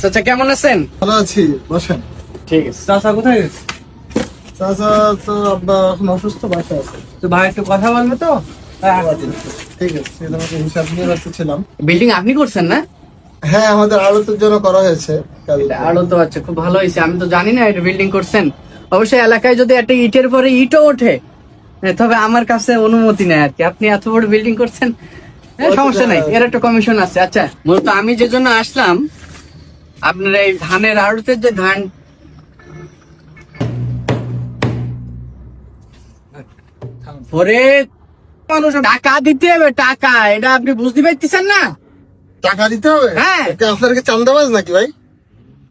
চাচা কেমন আছেন? ভালো আছি বসেন। ঠিক আছে। চাচা কোথায় গেছে? চাচা তো আব্বা এখন অসুস্থ বাসা আছে। তো ভাই একটু কথা বলবে তো? হ্যাঁ, ঠিক আছে তোমাকে হিসাব নিয়ে ব্যস্ত বিল্ডিং আপনি করছেন না? হ্যাঁ আমাদের আড়তের জন্য করা হয়েছে কালকে। আরও তো আচ্ছা খুব ভালো হয়েছে। আমি তো জানি না এটা বিল্ডিং করছেন। অবশ্যই এলাকায় যদি একটা ইটের পরে ইটও ওঠে তবে আমার কাছে অনুমতি নেই আর কি। আপনি এত বড় বিল্ডিং করছেন? সমস্যা নাই এর একটা কমিশন আছে। আচ্ছা মূলত আমি যে জন্য আসলাম আপনার এই ধানের আড়তের যে ধান পরে মানুষ টাকা দিতে হবে টাকা। এটা আপনি বুঝতে পারতেছেন না? টাকা দিতে হবে? হ্যাঁ। আপনার চান্দাবাজ নাকি ভাই?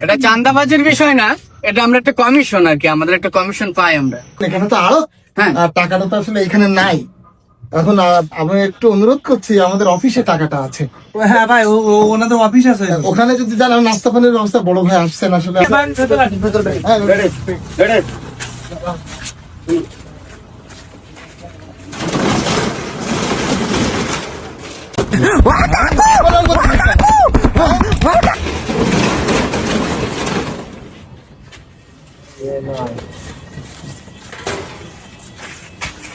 এটা চান্দাবাজের বিষয় না এটা আমরা একটা কমিশন আর কি আমাদের একটা কমিশন পাই আমরা। এখানে তো আরও হ্যাঁ। টাকাটা তো আসলে এখানে নাই। এখন আমি একটু অনুরোধ করছি আমাদের অফিসে টাকাটা আছে। হ্যাঁ ভাই ওনাদের অফিস আছে। ওখানে যদি যান নাস্তা পানির ব্যবস্থা বড় ভাই আসছেন আসলে। ভেতরে